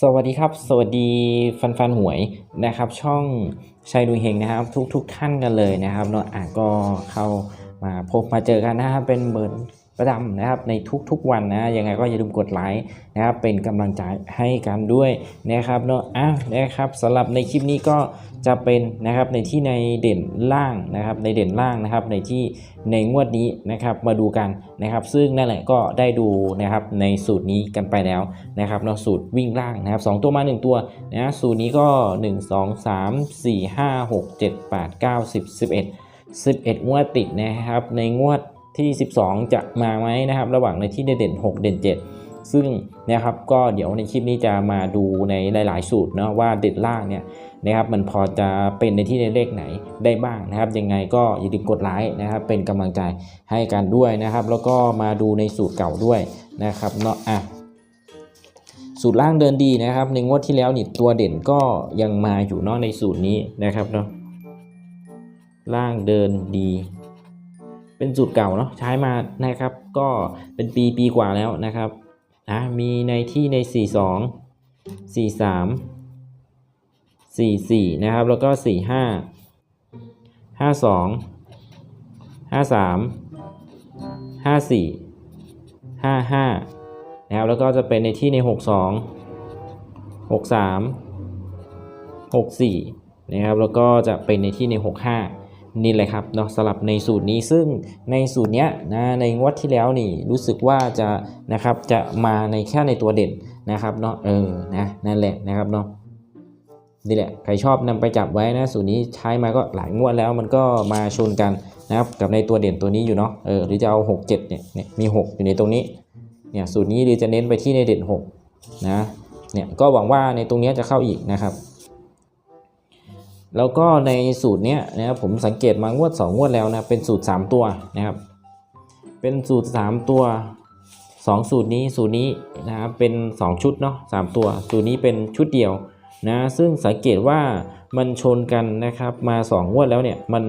สวัสดีครับ สวัสดีฟันฟันหวยนะครับ ช่องชัยดูเฮงนะครับ ทุกทุกท่านกันเลยนะครับเนาะอะก็เข้ามาพบมาเจอกันนะครับเป็นเหมือน ประจำนะครับในทุกๆวันนะยังไงก็อย่าลืมกดไลค์นะครับเป็นกำลังใจให้กันด้วยนะครับเนาะอะนะครับสำหรับในคลิปนี้ก็จะเป็นนะครับในที่ในเด่นล่างนะครับในเด่นล่างนะครับในที่ในงวดนี้นะครับมาดูกันนะครับ ซึ่งนั่นแหละก็ได้ดูนะครับในสูตรนี้กันไปแล้วนะครับเนาะสูตรวิ่งล่างนะครับ 2 ตัวมา 1 ตัวนะสูตรนี้ก็ 1 2 3 4 5 6 7 8 9 10 11 11งวดติดนะครับในงวด ที่ 12 จะมาไหมนะครับระหว่างในที่เด่น 6 เด่น 7 ซึ่งนะครับก็เดี๋ยวในคลิปนี้จะมาดูในหลาย ๆ สูตรเนาะว่าเด่นล่างเนี่ยนะครับมันพอจะเป็นในที่ในเลขไหนได้บ้างนะครับ ยังไงก็อย่าลืมกดไลค์นะครับ เป็นกำลังใจให้กันด้วยนะครับ แล้วก็มาดูในสูตรเก่าด้วยนะครับเนาะอะสูตรล่างเดินดีนะครับ ในงวดที่แล้วนี่ตัวเด่นก็ยังมาอยู่เนาะในสูตรนี้นะครับเนาะล่างเดินดี เป็นสูตรเก่าเนาะใช้มานะครับ ก็เป็นปีปีกว่าแล้วนะครับอะมีในที่ใน 42 43 44 นะครับ แล้วก็ 45 52 53 54 55นะครับแล้วก็จะเป็นในที่ใน 62 63 64นะครับแล้วก็จะเป็นในที่ใน 65 นี่แหละครับเนาะสลับในสูตรนี้ซึ่งในสูตรเนี้ยนะในงวดที่แล้วนี่รู้สึกว่าจะนะครับจะมาในแค่ในตัวเด่นนะครับเนาะเออนะนั่นแหละนะครับเนาะนี่แหละใครชอบนำไปจับไว้นะ สูตรนี้ใช้มาก็หลายงวดแล้วมันก็มาชนกันนะครับกับในตัวเด่นตัวนี้อยู่เนาะเออหรือจะเอา 6 7เนี่ยเนี่ยมี 6 อยู่ในตรงนี้เนี่ยสูตรนี้หรือจะเน้นไปที่ในเด่น 6 นะเนี่ยก็หวังว่าในตรงนี้จะเข้าอีกนะครับ แล้วก็ในสูตรเนี้ยนะครับผมสังเกตมางวด 2 งวดแล้วนะเป็นสูตร 3 ตัวนะครับ เป็นสูตร 3 ตัว 2 สูตรนี้สูตรนี้นะครับเป็น 2 ชุดเนาะ3ตัว สูตรนี้เป็นชุดเดียวนะซึ่งสังเกตว่ามันชนกันนะครับมา 2 งวดแล้วเนี่ยมัน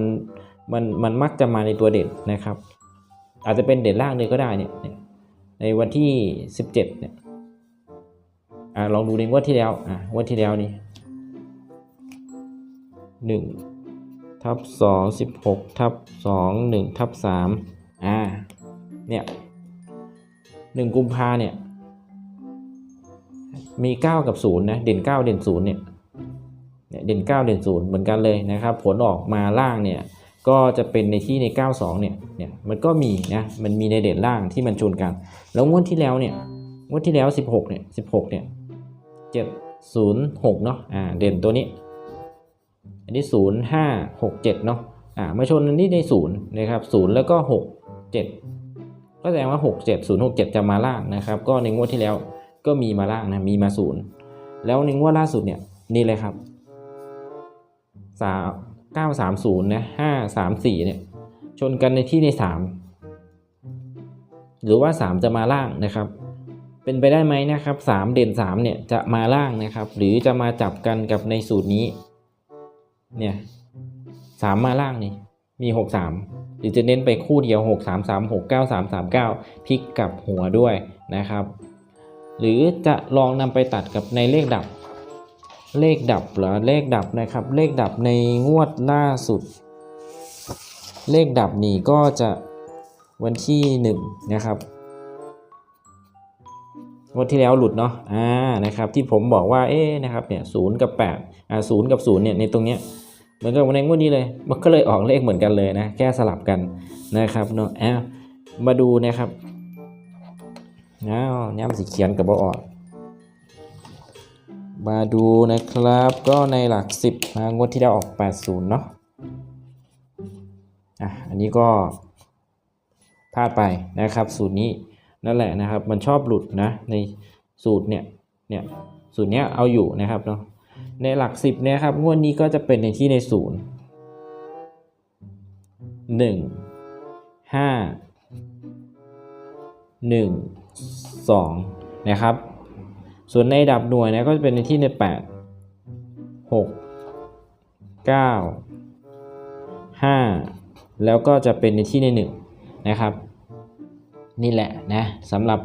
มันมันมักจะมาในตัวเด่นนะครับ อาจจะเป็นเด่นล่างเลยก็ได้เนี่ยในวันที่ 17เนี่ยอ่าลองดูในงวดที่แล้วอ่างวดที่แล้วนี่ หนึ่งทับสองสิบหกทับสองหนึ่งทับสามอ่าเนี่ยหนึ่งกุมภาเนี่ยมีเก้ากับศูนย์นะ เด่นเก้าเด่นศูนย์เนี่ยเนี่ยเด่นเก้าเด่นศูนย์เหมือนกันเลยนะครับ ผลออกมาล่างเนี่ยก็จะเป็นในที่ใน 92 เนี่ย เนี่ยมันก็มีนะ มันมีในเด่นล่างที่มันชนกัน แล้วงวดที่แล้วเนี่ย งวดที่แล้ว 16 เนี่ย 16 เนี่ย 706 เนาะ อ่า เด่นตัวนี้ อันนี้ 0 5 6 7เนาะอ่ามาชนอันนี้ใน0นะครับ0แล้วก็ 6 7 ก็แสดงว่า 6 7 0 6 7 จะมาล่างนะครับ ก็ในงวดที่แล้วก็มีมาล่างนะมีมา 0 แล้วในงวดล่าสุดเนี่ยนี่เลยครับสาม930นะ534เนี่ยชนกันในที่ใน 3 หรือว่า 3 จะมาล่างนะครับ เป็นไปได้ไหมนะครับ 3 เด่น3เนี่ยจะมาล่างนะครับ หรือจะมาจับกันกับในสูตรนี้ เนี่ย3มาล่างนี่มี63หรือจะเน้นไปคู่เดียว6 3 3 6 9 3 3 9พลิกกับหัวด้วยนะครับ หรือจะลองนำไปตัดกับในเลขดับ เลขดับเหรอเลขดับนะครับ เลขดับในงวดล่าสุด เลขดับนี่ก็จะวันที่หนึ่งนะครับ งวดที่แล้วหลุดเนาะอ่านะครับที่ผมบอกว่าเอ๊ะนะครับเนี่ยศูนย์กับแปดอ่าศูนย์กับศูนย์เนี่ยในตรงเนี้ยเหมือนกับในงวดนี้เลย มันก็เลยออกเลขเหมือนกันเลยนะแค่สลับกันนะครับเนาะอ่ามาดูนะครับอ้าวย่ำสีเขียนกับบอออกมาดูนะครับก็ในหลัก 10นะงวดที่แล้วออก 80 เนาะอะอันนี้ก็พลาดไปนะครับ สูตรนี้ นั่นแหละนะครับ มันชอบหลุดนะในสูตรเนี่ยเนี่ยสูตรเนี้ยเอาอยู่นะครับเนาะในหลัก 10เนี่ยครับงวดนี้ก็จะเป็นในที่ในศูนย์หนึ่งห้าหนึ่งสองนะครับ ส่วนในดับหน่วยนะก็จะเป็นในที่ใน8 6 9 5แล้วก็จะเป็นในที่ใน1นะครับ นี่แหละนะสำหรับ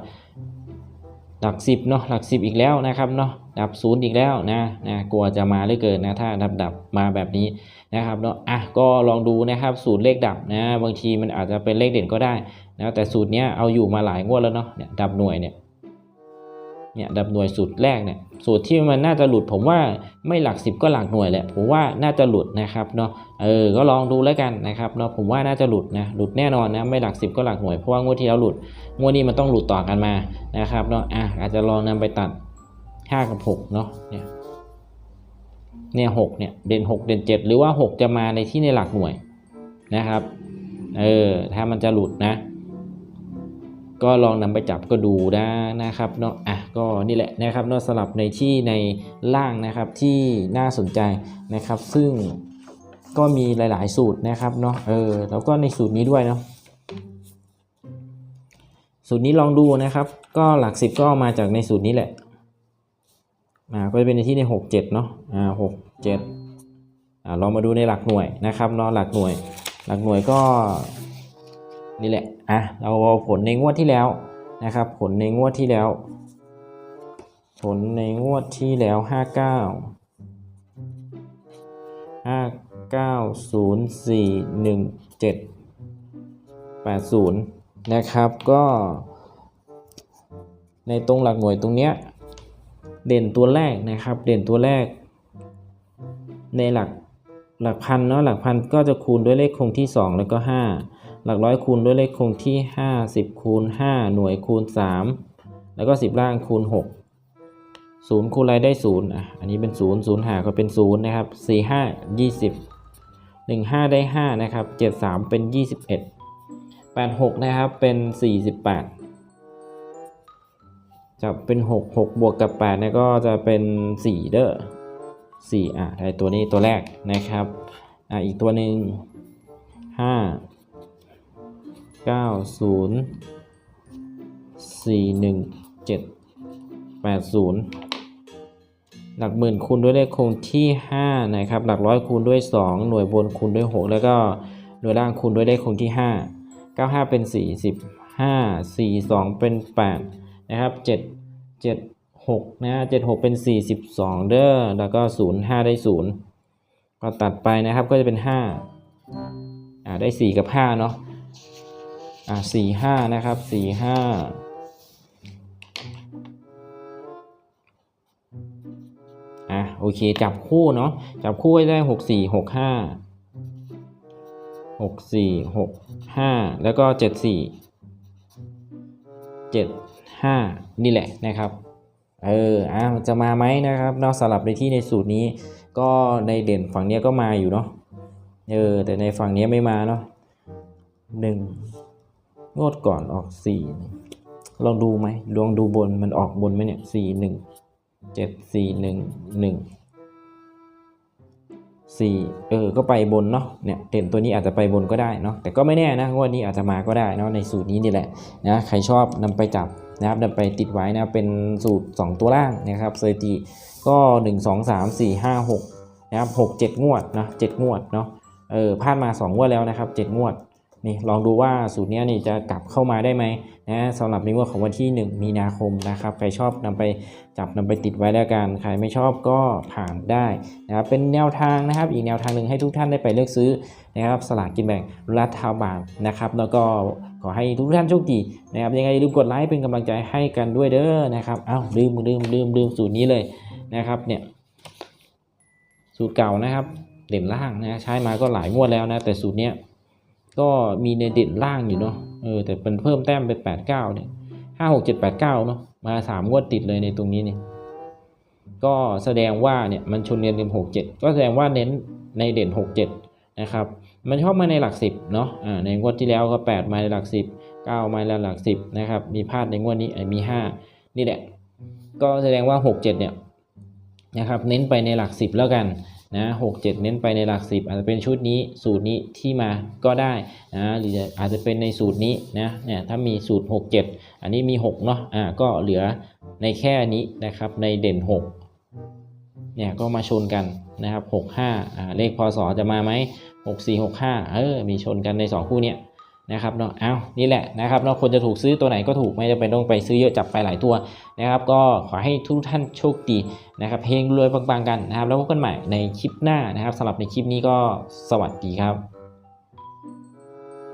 หลักสิบเนาะหลักสิบอีกแล้วนะครับเนาะดับศูนย์อีกแล้วนะนะกลัวจะมาหรือเกินนะถ้าดับดับมาแบบนี้นะครับเนาะอะก็ลองดูนะครับสูตรเลขดับนะบางทีมันอาจจะเป็นเลขเด่นก็ได้นะแต่สูตรเนี้ยเอาอยู่มาหลายงวดแล้วเนาะเนี่ยดับหน่วยเนี่ย เนี่ยดับหน่วยสูตรแรกเนี่ยสูตรที่มันน่าจะหลุดผมว่าไม่หลักสิบก็หลักหน่วยแหละผมว่าน่าจะหลุดนะครับเนาะเออก็ลองดูแล้วกันนะครับเนาะผมว่าน่าจะหลุดนะหลุดแน่นอนนะไม่หลักสิบก็หลักหน่วยเพราะว่างวดที่แล้วหลุดงวดนี้มันต้องหลุดต่อกันมานะครับเนาะอะอาจจะลองนำไปตัดห้ากับหกเนาะเนี่ยเนี่ยหกเนี่ยเด่นหกเด่นเจ็ดหรือว่าหกจะมาในที่ในหลักหน่วยนะครับเออถ้ามันจะหลุดนะ ก็ลองนำไปจับก็ดูได้นะครับเนาะอะก็นี่แหละนะครับเนาะสลับในที่ในล่างนะครับที่น่าสนใจนะครับ ซึ่งก็มีหลาย ๆ สูตรนะครับเนาะเออแล้วก็ในสูตรนี้ด้วยเนาะสูตรนี้ลองดูนะครับ ก็หลักสิบก็เอามาจากในสูตรนี้แหละอ่าก็จะเป็นในที่ในหกเจ็ดเนาะอ่าหกเจ็ดอ่าลองมาดูในหลักหน่วยนะครับเนาะหลักหน่วย หลักหน่วยก็ นี่แหละอะเราเอาผลในงวดที่แล้วนะครับ ผลในงวดที่แล้ว ผลในงวดที่แล้วห้าเก้าห้าเก้าศูนย์สี่หนึ่งเจ็ดแปดศูนย์นะครับก็ในตรงหลักหน่วยตรงเนี้ยเด่นตัวแรกนะครับ เด่นตัวแรก ในหลักหลักพันเนาะหลักพันก็จะคูณด้วยเลขคงที่ 2 แล้วก็ 5 หลักร้อยคูณด้วยเลขคงที่ 5 10คูณ5หน่วยคูณ 3 แล้วก็ 10 ล่างคูณ 6 0คูณอะไรได้0อะอันนี้เป็น 0 0หาก็เป็น0นะครับ4 5 20 1 5 ได้ 5 นะครับ 7 3 เป็น 21 8 6 นะครับ เป็น 48 จะเป็น 6 6 บวกกับ8เนี่ยก็จะเป็น 4 เด้อ4อะได้ตัวนี้ตัวแรกนะครับอะอีกตัวหนึ่ง5 9 0 4 1 7 8 0หลักหมื่นคูณด้วยเลขคงที่5นะครับ หลักร้อยคูณด้วย2หน่วยบนคูณด้วย6แล้วก็หน่วยล่างคูณด้วยเลขคงที่5 95เป็น40 5 4 2เป็น8นะครับ7 7 6นะ7 6เป็น42เด้อแล้วก็0 5ได้0ก็ตัดไปนะครับก็จะเป็น5อ่าได้4กับ5เนาะ อ่า4 5นะครับ4 5อะโอเคจับคู่เนาะจับคู่ให้ได้หกสี่หกห้าหกสี่หกห้าแล้วก็เจ็ดสี่เจ็ดห้านี่แหละนะครับเอออะจะมาไหมนะครับนอกสลับในที่ในสูตรนี้ก็ในเด่นฝั่งเนี้ยก็มาอยู่เนาะเออแต่ในฝั่งเนี้ยไม่มาเนาะหนึ่ง งวดก่อนออกสี่ลองดูไหมลองดูบนมันออกบนไหมเนี่ยสี่หนึ่งเจ็ดสี่หนึ่งหนึ่งสี่เออ ก็ไปบนเนาะ เนี่ยเด่นตัวนี้อาจจะไปบนก็ได้เนาะ แต่ก็ไม่แน่นะงวดนี้อาจจะมาก็ได้เนาะในสูตรนี้นี่แหละนะ ใครชอบนำไปจับนะครับนำไปติดไว้นะ เป็นสูตร 2 ตัวล่างนะครับเสถิติก็ 1 2 3 4 5 6 นะครับ 6 7 งวดนะ7งวดเนาะ เออพลาดมา 2 งวดแล้วนะครับ 7 งวด นี่ลองดูว่าสูตรนี้นี่จะกลับเข้ามาได้ไหมนะสำหรับในงวดของวันที่ 1 มีนาคมนะครับ ใครชอบนำไปจับนำไปติดไว้แล้วกัน ใครไม่ชอบก็ผ่านได้นะครับเป็นแนวทางนะครับ อีกแนวทางหนึ่งให้ทุกท่านได้ไปเลือกซื้อนะครับสลากกินแบ่งรัฐบาลนะครับ แล้วก็ขอให้ทุกท่านโชคดีนะครับยังไงอย่าลืมกดไลค์เป็นกำลังใจให้กันด้วยเด้อนะครับอ้าวลืมลืมลืมลืมสูตรนี้เลยนะครับเนี่ยสูตรเก่านะครับเด่นล่างนะใช้มาก็หลายงวดแล้วนะแต่สูตรเนี้ย ก็มีในเด่นล่างอยู่เนาะเออแต่เป็นเพิ่มแต้มเป็นแปดเก้าเนี่ยห้าหกเจ็ดแปดเก้าเนาะมาสามงวดติดเลยในตรงนี้เนี่ยก็แสดงว่าเนี่ยมันชนเรียนเต็มหกเจ็ดก็แสดงว่าเน้นในเด่นหกเจ็ดนะครับมันชอบมาในหลักสิบเนาะอ่าในงวดที่แล้วก็แปดมาในหลักสิบเก้ามาในหลักสิบนะครับมีพลาดในงวดนี้ไอ้มีห้านี่แหละก็แสดงว่าหกเจ็ดเนี่ยนะครับเน้นไปในหลักสิบแล้วกัน นะหกเจ็ดเน้นไปในหลักสิบอาจจะเป็นชุดนี้สูตรนี้ที่มาก็ได้นะหรืออาจจะเป็นในสูตรนี้นะเนี่ยถ้ามีสูตร6 7อันนี้มี6เนาะอ่าก็เหลือในแค่นี้นะครับในเด่น6เนี่ยก็มาชนกันนะครับ6 5อ่าเลขพศจะมาไหม6 4 6 5เออมีชนกันใน2คู่เนี้ย นะครับเนาะเอานี่แหละนะครับเนาะคนจะถูกซื้อตัวไหนก็ถูกไม่จำเป็นต้องไปซื้อเยอะจับไปหลายตัวนะครับ ก็ขอให้ทุกท่านโชคดีนะครับเฮงรวยปังๆกันนะครับ แล้วพบกันใหม่ในคลิปหน้านะครับสำหรับในคลิปนี้ก็สวัสดีครับ